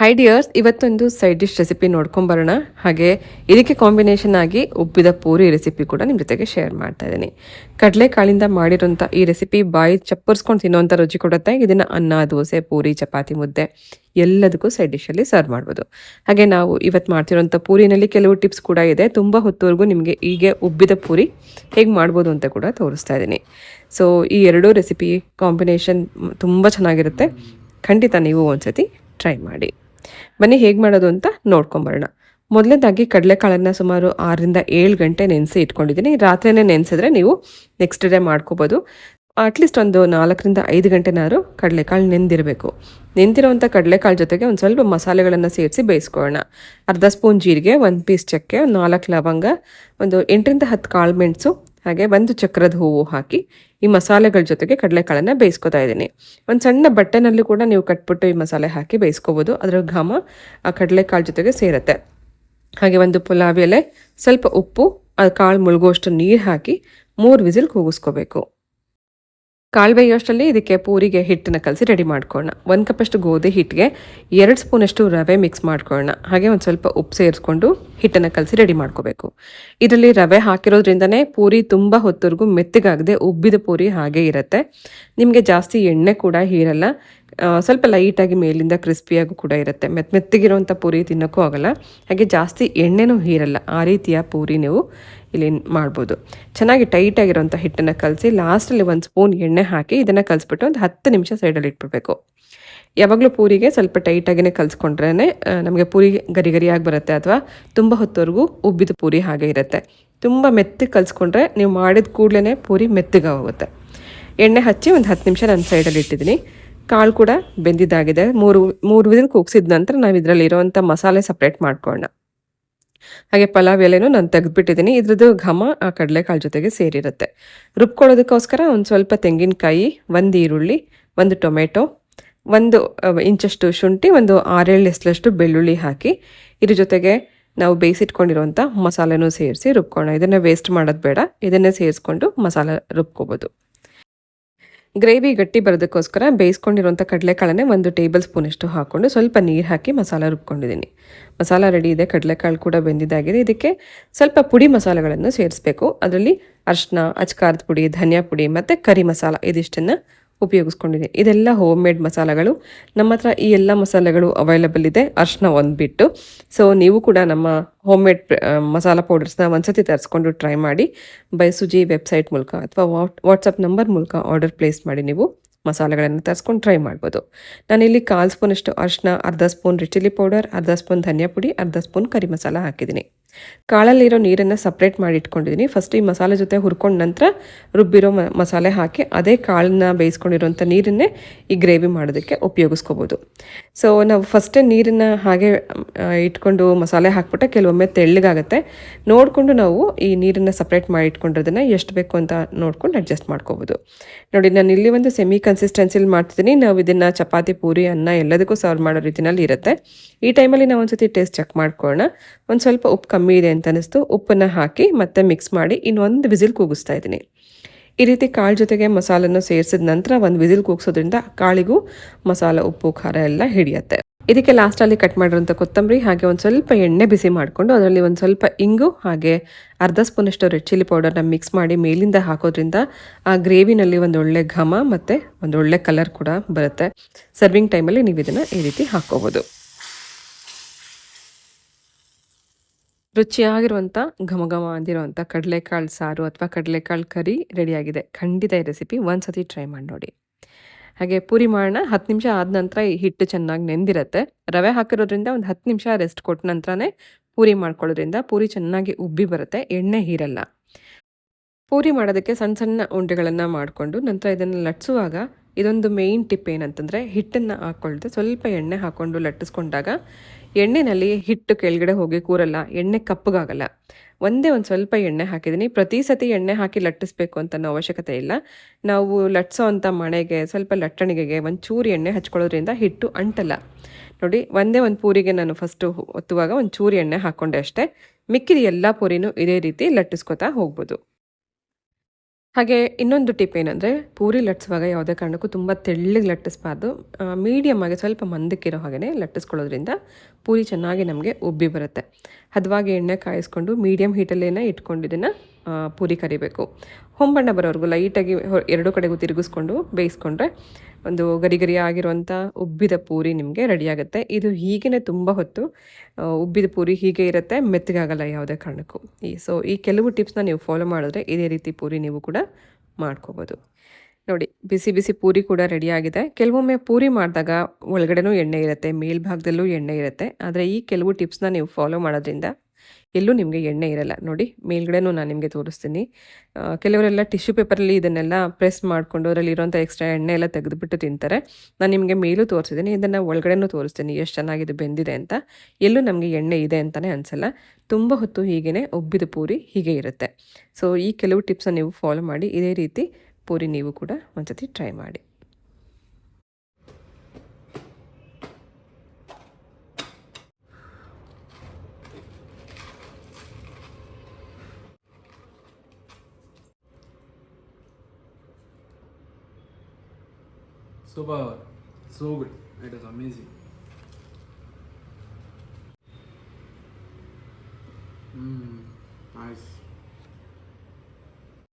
High dears ಇವತ್ತೊಂದು side dish recipe ನೋಡ್ಕೊಂಬರೋಣ ಹಾಗೆ ಇದಕ್ಕೆ ಕಾಂಬಿನೇಷನ್ ಆಗಿ ಉಬ್ಬಿದ ಪೂರಿ ರೆಸಿಪಿ ಕೂಡ ನಿಮ್ಮ ಜೊತೆಗೆ ಶೇರ್ ಮಾಡ್ತಾ ಇದ್ದೀನಿ. ಕಡಲೆಕಾಳಿಂದ ಮಾಡಿರೋಂಥ ಈ ರೆಸಿಪಿ ಬಾಯಿ ಚಪ್ಪರ್ಸ್ಕೊಂಡು ತಿನ್ನೋಂಥ ರುಚಿ ಕೊಡುತ್ತೆ. ಇದನ್ನು ಅನ್ನ, ದೋಸೆ, ಪೂರಿ, ಚಪಾತಿ, ಮುದ್ದೆ ಎಲ್ಲದಕ್ಕೂ ಸೈಡ್ ಡಿಶಲ್ಲಿ ಸರ್ವ್ ಮಾಡ್ಬೋದು. ಹಾಗೆ ನಾವು ಇವತ್ತು ಮಾಡ್ತಿರೋಂಥ ಪೂರಿನಲ್ಲಿ ಕೆಲವು ಟಿಪ್ಸ್ ಕೂಡ ಇದೆ. ತುಂಬ ಹೊತ್ತುವರೆಗೂ ನಿಮಗೆ ಹೀಗೆ ಉಬ್ಬಿದ ಪೂರಿ ಹೇಗೆ ಮಾಡ್ಬೋದು ಅಂತ ಕೂಡ ತೋರಿಸ್ತಾ ಇದ್ದೀನಿ. ಸೊ ಈ ಎರಡೂ ರೆಸಿಪಿ ಕಾಂಬಿನೇಷನ್ ತುಂಬ ಚೆನ್ನಾಗಿರುತ್ತೆ. ಖಂಡಿತ ನೀವು ಒಂದ್ಸತಿ ಟ್ರೈ ಮಾಡಿ. ಬನ್ನಿ ಹೇಗೆ ಮಾಡೋದು ಅಂತ ನೋಡ್ಕೊಂಬರೋಣ. ಮೊದಲನೇದಾಗಿ ಕಡಲೆಕಾಳನ್ನು ಸುಮಾರು ಆರರಿಂದ ಏಳು ಗಂಟೆ ನೆನೆಸಿ ಇಟ್ಕೊಂಡಿದ್ದೀನಿ. ರಾತ್ರಿನೇ ನೆನೆಸಿದ್ರೆ ನೀವು ನೆಕ್ಸ್ಟ್ ಡೇ ಮಾಡ್ಕೋಬೋದು. ಅಟ್ಲೀಸ್ಟ್ ಒಂದು ನಾಲ್ಕರಿಂದ ಐದು ಗಂಟೆನಾದ್ರು ಕಡಲೆಕಾಳು ನೆಂದಿರಬೇಕು. ನೆಂದಿರೋವಂಥ ಕಡಲೆಕಾಳು ಜೊತೆಗೆ ಒಂದು ಸ್ವಲ್ಪ ಮಸಾಲೆಗಳನ್ನು ಸೇರಿಸಿ ಬೇಯಿಸ್ಕೊಳ್ಳೋಣ. ಅರ್ಧ ಸ್ಪೂನ್ ಜೀರಿಗೆ, ಒಂದು ಪೀಸ್ ಚಕ್ಕೆ ನಾಲ್ಕು ಲವಂಗ, ಒಂದು ಎಂಟರಿಂದ ಹತ್ತು ಕಾಳು ಮೆಣಸು ಹಾಗೆ ಒಂದು ಚಕ್ರದ ಹೂವು ಹಾಕಿ ಈ ಮಸಾಲೆಗಳ ಜೊತೆಗೆ ಕಡಲೆಕಾಳನ್ನು ಬೇಯಿಸ್ಕೊತಾ ಇದ್ದೀನಿ. ಒಂದು ಸಣ್ಣ ಬಟ್ಟೆನಲ್ಲಿ ಕೂಡ ನೀವು ಕಟ್ಬಿಟ್ಟು ಈ ಮಸಾಲೆ ಹಾಕಿ ಬೇಯಿಸ್ಕೋಬೋದು. ಅದರ ಘಮ ಆ ಕಡಲೆಕಾಳು ಜೊತೆಗೆ ಸೇರುತ್ತೆ. ಹಾಗೆ ಒಂದು ಪುಲಾವ್ ಎಲೆ, ಸ್ವಲ್ಪ ಉಪ್ಪು, ಆ ಕಾಳು ಮುಳುಗುವಷ್ಟು ನೀರು ಹಾಕಿ ಮೂರು ವಿಸಿಲ್ ಕೂಗಿಸ್ಕೋಬೇಕು. ಕಾಳು ಬೇಯೋಷ್ಟರಲ್ಲಿ ಇದಕ್ಕೆ ಪೂರಿಗೆ ಹಿಟ್ಟನ್ನು ಕಲಸಿ ರೆಡಿ ಮಾಡ್ಕೊಳ್ಳೋಣ. ಒಂದು ಕಪ್ಪಷ್ಟು ಗೋಧಿ ಹಿಟ್ಟಿಗೆ ಎರಡು ಸ್ಪೂನಷ್ಟು ರವೆ ಮಿಕ್ಸ್ ಮಾಡ್ಕೊಳ್ಳೋಣ. ಹಾಗೆ ಒಂದು ಸ್ವಲ್ಪ ಉಪ್ಪು ಸೇರಿಸ್ಕೊಂಡು ಹಿಟ್ಟನ್ನು ಕಲಸಿ ರೆಡಿ ಮಾಡ್ಕೋಬೇಕು. ಇದರಲ್ಲಿ ರವೆ ಹಾಕಿರೋದ್ರಿಂದನೇ ಪೂರಿ ತುಂಬ ಹೊತ್ತವರೆಗೂ ಮೆತ್ತಗಾಗದೆ ಉಬ್ಬಿದ ಪೂರಿ ಹಾಗೆ ಇರುತ್ತೆ. ನಿಮಗೆ ಜಾಸ್ತಿ ಎಣ್ಣೆ ಕೂಡ ಹೀರಲ್ಲ. ಸ್ವಲ್ಪ ಲೈಟಾಗಿ ಮೇಲಿಂದ ಕ್ರಿಸ್ಪಿಯಾಗೂ ಕೂಡ ಇರುತ್ತೆ. ಮೆತ್ತ ಮೆತ್ತಗಿರೋಂಥ ಪೂರಿ ತಿನ್ನೋಕ್ಕೂ ಆಗಲ್ಲ. ಹಾಗೆ ಜಾಸ್ತಿ ಎಣ್ಣೆನೂ ಹೀರಲ್ಲ. ಆ ರೀತಿಯ ಪೂರಿ ನೀವು ಇಲ್ಲಿ ಮಾಡ್ಬೋದು. ಚೆನ್ನಾಗಿ ಟೈಟಾಗಿರೋಂಥ ಹಿಟ್ಟನ್ನು ಕಲಸಿ ಲಾಸ್ಟಲ್ಲಿ ಒಂದು ಸ್ಪೂನ್ ಎಣ್ಣೆ ಹಾಕಿ ಇದನ್ನು ಕಲಿಸ್ಬಿಟ್ಟು ಒಂದು ಹತ್ತು ನಿಮಿಷ ಸೈಡಲ್ಲಿ ಇಟ್ಬಿಡ್ಬೇಕು. ಯಾವಾಗಲೂ ಪೂರಿಗೆ ಸ್ವಲ್ಪ ಟೈಟಾಗಿಯೇ ಕಲಿಸ್ಕೊಂಡ್ರೇ ನಮಗೆ ಪೂರಿ ಗರಿ ಗರಿಯಾಗಿ ಬರುತ್ತೆ ಅಥವಾ ತುಂಬ ಹೊತ್ತವರೆಗೂ ಉಬ್ಬಿದ ಪೂರಿ ಹಾಗೆ ಇರುತ್ತೆ. ತುಂಬ ಮೆತ್ತಗೆ ಕಲಿಸ್ಕೊಂಡ್ರೆ ನೀವು ಮಾಡಿದ ಕೂಡಲೇ ಪೂರಿ ಮೆತ್ತಗೆ ಹೋಗುತ್ತೆ ಎಣ್ಣೆ ಹಚ್ಚಿ ಒಂದು ಹತ್ತು ನಿಮಿಷ ನಾನು ಸೈಡಲ್ಲಿ ಇಟ್ಟಿದ್ದೀನಿ. ಕಾಳು ಕೂಡ ಬೆಂದಿದ್ದಾಗಿದೆ. ಮೂರು ಮೂರು ವಿದಿಲ್ ಕೂಗ್ಸಿದ ನಂತರ ನಾವು ಇದರಲ್ಲಿ ಇರೋವಂಥ ಮಸಾಲೆ ಸಪ್ರೇಟ್ ಮಾಡ್ಕೊಳ್ಳೋಣ ಹಾಗೆ ಪಲಾವ್ ಎಲೆನೂ ನಾನು ತೆಗೆದುಬಿಟ್ಟಿದ್ದೀನಿ ಇದ್ರದ್ದು ಘಮ, ಆ ಕಡಲೆಕಾಳು ಜೊತೆಗೆ ಸೇರಿರುತ್ತೆ. ರುಬ್ಕೊಳ್ಳೋದಕ್ಕೋಸ್ಕರ ಒಂದು ಸ್ವಲ್ಪ ತೆಂಗಿನಕಾಯಿ, ಒಂದು ಈರುಳ್ಳಿ, ಒಂದು ಟೊಮೆಟೊ, ಒಂದು ಇಂಚಷ್ಟು ಶುಂಠಿ, ಒಂದು ಆರೇಳು ಎಸ್ಲಷ್ಟು ಬೆಳ್ಳುಳ್ಳಿ ಹಾಕಿ ಇದ್ರ ಜೊತೆಗೆ ನಾವು ಬೇಯಿಸಿಟ್ಕೊಂಡಿರುವಂಥ ಮಸಾಲೆನೂ ಸೇರಿಸಿ ರುಬ್ಕೊಳ್ಳೋಣ ಇದನ್ನು ವೇಸ್ಟ್ ಮಾಡೋದು ಬೇಡ. ಇದನ್ನೇ ಸೇರಿಸ್ಕೊಂಡು ಮಸಾಲೆ ರುಬ್ಕೋಬೋದು. ಗ್ರೇವಿ ಗಟ್ಟಿ ಬರೋದಕ್ಕೋಸ್ಕರ ಬೇಯಿಸ್ಕೊಂಡಿರುವಂಥ ಕಡಲೆಕಾಳನ್ನೇ ಒಂದು ಟೇಬಲ್ ಸ್ಪೂನಷ್ಟು ಹಾಕ್ಕೊಂಡು ಸ್ವಲ್ಪ ನೀರು ಹಾಕಿ ಮಸಾಲ ರುಬ್ಕೊಂಡಿದ್ದೀನಿ. ಮಸಾಲ ರೆಡಿ ಇದೆ, ಕಡಲೆಕಾಳು ಕೂಡ ಬೆಂದಿದ್ದಾಗಿದೆ ಇದಕ್ಕೆ ಸ್ವಲ್ಪ ಪುಡಿ ಮಸಾಲೆಗಳನ್ನು ಸೇರಿಸಬೇಕು. ಅದರಲ್ಲಿ ಅರಿಶಿನ ಅಚ್ಕಾರದ ಪುಡಿ, ಧನಿಯಾ ಪುಡಿ ಮತ್ತು ಕರಿ ಮಸಾಲ ಇದಿಷ್ಟನ್ನು ಉಪಯೋಗಿಸ್ಕೊಂಡಿದ್ದೀನಿ ಇದೆಲ್ಲ ಹೋಮ್ ಮೇಡ್ ಮಸಾಲೆಗಳು. ನಮ್ಮ ಹತ್ರ ಈ ಎಲ್ಲ ಮಸಾಲೆಗಳು ಅವೈಲಬಲ್ ಇದೆ. ಅರ್ಶನ ಒಂದು ಬಿಟ್ಟು ಸೊ ನೀವು ಕೂಡ ನಮ್ಮ ಹೋಮ್ ಮೇಡ್ ಮಸಾಲ ಪೌಡರ್ಸ್ನ ಒಂದ್ಸತಿ ತರಿಸ್ಕೊಂಡು ಟ್ರೈ ಮಾಡಿ. ಬೈಸುಜಿ ವೆಬ್ಸೈಟ್ ಮೂಲಕ ಅಥವಾ ವಾಟ್ ವಾಟ್ಸಪ್ ನಂಬರ್ ಮೂಲಕ ಆರ್ಡರ್ ಪ್ಲೇಸ್ ಮಾಡಿ ನೀವು ಮಸಾಲೆಗಳನ್ನು ತರಿಸ್ಕೊಂಡು ಟ್ರೈ ಮಾಡ್ಬೋದು. ನಾನಿಲ್ಲಿ ಕಾಲು ಸ್ಪೂನಷ್ಟು ಅರ್ಶನ, ಅರ್ಧ ಸ್ಪೂನ್ ರಿಚಿಲ್ಲಿ ಚಿಲ್ಲಿ ಪೌಡರ್, ಅರ್ಧ ಸ್ಪೂನ್ ಧನಿಯಾ ಪುಡಿ, ಅರ್ಧ ಸ್ಪೂನ್ ಕರಿ ಮಸಾಲ ಹಾಕಿದ್ದೀನಿ. ಕಾಳಲ್ಲಿರೋ ನೀರನ್ನು ಸಪ್ರೇಟ್ ಮಾಡಿ ಇಟ್ಕೊಂಡಿದ್ದೀನಿ ಫಸ್ಟ್ ಈ ಮಸಾಲೆ ಜೊತೆ ಹುರ್ಕೊಂಡ ನಂತರ ರುಬ್ಬಿರೋ ಮಸಾಲೆ ಹಾಕಿ ಅದೇ ಕಾಳನ್ನ ಬೇಯಿಸ್ಕೊಂಡಿರೋಂಥ ನೀರನ್ನೇ ಈ ಗ್ರೇವಿ ಮಾಡೋದಕ್ಕೆ ಉಪಯೋಗಿಸ್ಕೋಬೋದು. ಸೊ ನಾವು ಫಸ್ಟೇ ನೀರನ್ನು ಹಾಗೆ ಇಟ್ಕೊಂಡು ಮಸಾಲೆ ಹಾಕ್ಬಿಟ್ರೆ ಕೆಲವೊಮ್ಮೆ ತೆಳ್ಳಗಾಗುತ್ತೆ. ನೋಡಿಕೊಂಡು ನಾವು ಈ ನೀರನ್ನು ಸಪ್ರೇಟ್ ಮಾಡಿ ಇಟ್ಕೊಂಡಿರೋದನ್ನು ಎಷ್ಟು ಬೇಕು ಅಂತ ನೋಡ್ಕೊಂಡು ಅಡ್ಜಸ್ಟ್ ಮಾಡ್ಕೋಬೋದು. ನೋಡಿ, ನಾನು ಇಲ್ಲಿ ಒಂದು ಸೆಮಿ ಕನ್ಸಿಸ್ಟೆನ್ಸಿಲಿ ಮಾಡ್ತಿದ್ದೀನಿ ನಾವು ಇದನ್ನು ಚಪಾತಿ, ಪೂರಿ, ಅನ್ನ ಎಲ್ಲದಕ್ಕೂ ಸರ್ವ್ ಮಾಡೋ ರೀತಿಯಲ್ಲಿ ಇರುತ್ತೆ. ಈ ಟೈಮಲ್ಲಿ ನಾವು ಒಂದ್ಸತಿ ಟೇಸ್ಟ್ ಚೆಕ್ ಮಾಡ್ಕೊಳ್ಳೋಣ. ಒಂದು ಸ್ವಲ್ಪ ಉಪ್ಪು ಕಮ್ಮಿ ಇದೆ ಅಂತ ಅನಿಸ್ತು ಉಪ್ಪನ್ನು ಹಾಕಿ ಮತ್ತೆ ಮಿಕ್ಸ್ ಮಾಡಿ ಇನ್ನೊಂದು ವಿಸಿಲ್ ಕೂಗಿಸ್ತಾ ಇದ್ದೀನಿ. ಈ ರೀತಿ ಕಾಳು ಜೊತೆಗೆ ಮಸಾಲನ್ನು ಸೇರಿಸಿದ ನಂತರ ಒಂದು ವಿಸಿಲ್ ಕೂಗಿಸೋದ್ರಿಂದ ಕಾಳಿಗೂ ಮಸಾಲ, ಉಪ್ಪು, ಖಾರ ಎಲ್ಲ ಹಿಡಿಯುತ್ತೆ. ಇದಕ್ಕೆ ಲಾಸ್ಟಲ್ಲಿ ಕಟ್ ಮಾಡಿರೋಂಥ ಕೊತ್ತಂಬರಿ ಹಾಗೆ ಒಂದು ಸ್ವಲ್ಪ ಎಣ್ಣೆ ಬಿಸಿ ಮಾಡಿಕೊಂಡು ಅದರಲ್ಲಿ ಒಂದು ಸ್ವಲ್ಪ ಇಂಗು ಹಾಗೆ ಅರ್ಧ ಸ್ಪೂನಷ್ಟು ರೆಡ್ ಚಿಲ್ಲಿ ಪೌಡರ್ನ ಮಿಕ್ಸ್ ಮಾಡಿ ಮೇಲಿಂದ ಹಾಕೋದ್ರಿಂದ ಆ ಗ್ರೇವಿನಲ್ಲಿ ಒಂದು ಒಳ್ಳೆ ಘಮ ಮತ್ತು ಒಂದು ಒಳ್ಳೆ ಕಲರ್ ಕೂಡ ಬರುತ್ತೆ. ಸರ್ವಿಂಗ್ ಟೈಮಲ್ಲಿ ನೀವು ಇದನ್ನು ಈ ರೀತಿ ಹಾಕ್ಕೋಬೋದು ರುಚಿಯಾಗಿರುವಂಥ ಘಮ ಘಮ ಅಂದಿರುವಂಥ ಕಡಲೆಕಾಳು ಸಾರು ಅಥವಾ ಕಡಲೆಕಾಳು ಕರಿ ರೆಡಿಯಾಗಿದೆ ಖಂಡಿತ ಈ ರೆಸಿಪಿ ಒಂದ್ಸತಿ ಟ್ರೈ ಮಾಡಿ ನೋಡಿ. ಹಾಗೆ ಪೂರಿ ಮಾಡೋಣ. ಹತ್ತು ನಿಮಿಷ ಆದ ನಂತರ ಈ ಹಿಟ್ಟು ಚೆನ್ನಾಗಿ ನೆಂದಿರುತ್ತೆ. ರವೆ ಹಾಕಿರೋದ್ರಿಂದ ಒಂದು ಹತ್ತು ನಿಮಿಷ ರೆಸ್ಟ್ ಕೊಟ್ಟ ನಂತರನೇ ಪೂರಿ ಮಾಡ್ಕೊಳ್ಳೋದ್ರಿಂದ ಪೂರಿ ಚೆನ್ನಾಗಿ ಉಬ್ಬಿ ಬರುತ್ತೆ. ಎಣ್ಣೆ ಹೀರಲ್ಲ. ಪೂರಿ ಮಾಡೋದಕ್ಕೆ ಸಣ್ಣ ಸಣ್ಣ ಉಂಡೆಗಳನ್ನು ಮಾಡಿಕೊಂಡು ನಂತರ ಇದನ್ನು ಲಟ್ಸುವಾಗ ಇದೊಂದು ಮೇಯ್ನ್ ಟಿಪ್ ಏನಂತಂದರೆ ಹಿಟ್ಟನ್ನು ಹಾಕ್ಕೊಳ್ದೆ ಸ್ವಲ್ಪ ಎಣ್ಣೆ ಹಾಕ್ಕೊಂಡು ಲಟ್ಟಿಸ್ಕೊಂಡಾಗ ಎಣ್ಣೆನಲ್ಲಿ ಹಿಟ್ಟು ಕೆಳಗಡೆ ಹೋಗಿ ಕೂರಲ್ಲ, ಎಣ್ಣೆ ಕಪ್ಪಗಾಗಲ್ಲ. ಒಂದೇ ಒಂದು ಸ್ವಲ್ಪ ಎಣ್ಣೆ ಹಾಕಿದ್ದೀನಿ. ಪ್ರತಿ ಸತಿ ಎಣ್ಣೆ ಹಾಕಿ ಲಟ್ಟಿಸ್ಬೇಕು ಅಂತ ಅವಶ್ಯಕತೆ ಇಲ್ಲ. ನಾವು ಲಟ್ಸೋ ಅಂಥ ಮಣೆಗೆ, ಸ್ವಲ್ಪ ಲಟ್ಟಣಿಗೆಗೆ ಒಂದು ಚೂರು ಎಣ್ಣೆ ಹಚ್ಕೊಳ್ಳೋದ್ರಿಂದ ಹಿಟ್ಟು ಅಂಟಲ್ಲ. ನೋಡಿ, ಒಂದೇ ಒಂದು ಪೂರಿಗೆ ನಾನು ಫಸ್ಟು ಒತ್ತುವಾಗ ಒಂದು ಚೂರು ಎಣ್ಣೆ ಹಾಕ್ಕೊಂಡೆ ಅಷ್ಟೇ. ಮಿಕ್ಕಿದ ಎಲ್ಲ ಪೂರಿನೂ ಇದೇ ರೀತಿ ಲಟ್ಟಿಸ್ಕೊತಾ ಹೋಗ್ಬೋದು. ಹಾಗೆ ಇನ್ನೊಂದು ಟಿಪ್ ಏನಂದರೆ, ಪೂರಿ ಲಟ್ಟಿಸುವಾಗ ಯಾವುದೇ ಕಾರಣಕ್ಕೂ ತುಂಬ ತೆಳ್ಳಗೆ ಲಟ್ಟಿಸ್ಬಾರ್ದು. ಮೀಡಿಯಮ್ ಆಗಿ ಸ್ವಲ್ಪ ಮಂದಕ್ಕಿರೋ ಹಾಗೆಯೇ ಲಟ್ಟಿಸ್ಕೊಳ್ಳೋದ್ರಿಂದ ಪೂರಿ ಚೆನ್ನಾಗಿ ನಮಗೆ ಉಬ್ಬಿ ಬರುತ್ತೆ. ಹದವಾಗಿ ಎಣ್ಣೆ ಕಾಯಿಸ್ಕೊಂಡು ಮೀಡಿಯಮ್ ಹೀಟಲ್ಲೇನೆ ಇಟ್ಕೊಂಡು ಇದನ್ನು ಪೂರಿ ಕರಿಬೇಕು. ಹೊಂಬಣ್ಣ ಬರೋವರೆಗೂ ಲೈಟಾಗಿ ಎರಡು ಕಡೆಗೂ ತಿರುಗಿಸ್ಕೊಂಡು ಬೇಯಿಸ್ಕೊಂಡ್ರೆ ಒಂದು ಗರಿ ಗರಿ ಆಗಿರುವಂಥ ಉಬ್ಬಿದ ಪೂರಿ ನಿಮಗೆ ರೆಡಿಯಾಗುತ್ತೆ. ಇದು ಹೀಗೇ ತುಂಬ ಹೊತ್ತು ಉಬ್ಬಿದ ಪೂರಿ ಹೀಗೆ ಇರುತ್ತೆ, ಮೆತ್ತಗಾಗಲ್ಲ ಯಾವುದೇ ಕಾರಣಕ್ಕೂ. ಈ ಸೊ ಈ ಕೆಲವು ಟಿಪ್ಸ್ನ ನೀವು ಫಾಲೋ ಮಾಡಿದ್ರೆ ಇದೇ ರೀತಿ ಪೂರಿ ನೀವು ಕೂಡ ಮಾಡ್ಕೋಬೋದು. ನೋಡಿ, ಬಿಸಿ ಬಿಸಿ ಪೂರಿ ಕೂಡ ರೆಡಿಯಾಗಿದೆ ಕೆಲವೊಮ್ಮೆ ಪೂರಿ ಮಾಡಿದಾಗ ಒಳಗಡೆನೂ ಎಣ್ಣೆ ಇರುತ್ತೆ, ಮೇಲ್ಭಾಗದಲ್ಲೂ ಎಣ್ಣೆ ಇರುತ್ತೆ. ಆದರೆ ಈ ಕೆಲವು ಟಿಪ್ಸ್ನ ನೀವು ಫಾಲೋ ಮಾಡೋದ್ರಿಂದ ಎಲ್ಲೂ ನಿಮಗೆ ಎಣ್ಣೆ ಇರಲ್ಲ. ನೋಡಿ, ಮೇಲ್ಗಡೆನೂ ನಾನು ನಿಮಗೆ ತೋರಿಸ್ತೀನಿ. ಕೆಲವರೆಲ್ಲ ಟಿಶ್ಯೂ ಪೇಪರಲ್ಲಿ ಇದನ್ನೆಲ್ಲ ಪ್ರೆಸ್ ಮಾಡಿಕೊಂಡು ಅದರಲ್ಲಿ ಇರೋಂಥ ಎಕ್ಸ್ಟ್ರಾ ಎಣ್ಣೆ ಎಲ್ಲ ತೆಗೆದುಬಿಟ್ಟು ತಿಂತಾರೆ. ನಾನು ನಿಮಗೆ ಮೇಲೂ ತೋರಿಸಿದ್ದೀನಿ. ಇದನ್ನು ಒಳಗಡೆನೂ ತೋರಿಸ್ತೀನಿ ಎಷ್ಟು ಚೆನ್ನಾಗಿದೆ ಬೆಂದಿದೆ ಅಂತ. ಎಲ್ಲೂ ನಮಗೆ ಎಣ್ಣೆ ಇದೆ ಅಂತಲೇ ಅನಿಸಲ್ಲ. ತುಂಬ ಹೊತ್ತು ಹೀಗೇ ಒಬ್ಬಿದ ಪೂರಿ ಹೀಗೆ ಇರುತ್ತೆ. ಸೊ ಈ ಕೆಲವು ಟಿಪ್ಸನ್ನು ನೀವು ಫಾಲೋ ಮಾಡಿ. ಇದೇ ರೀತಿ ಪೂರಿ ನೀವು ಕೂಡ ಒಂದ್ಸತಿ ಟ್ರೈ ಮಾಡಿ. Super, so good. It is amazing. Mmm, nice.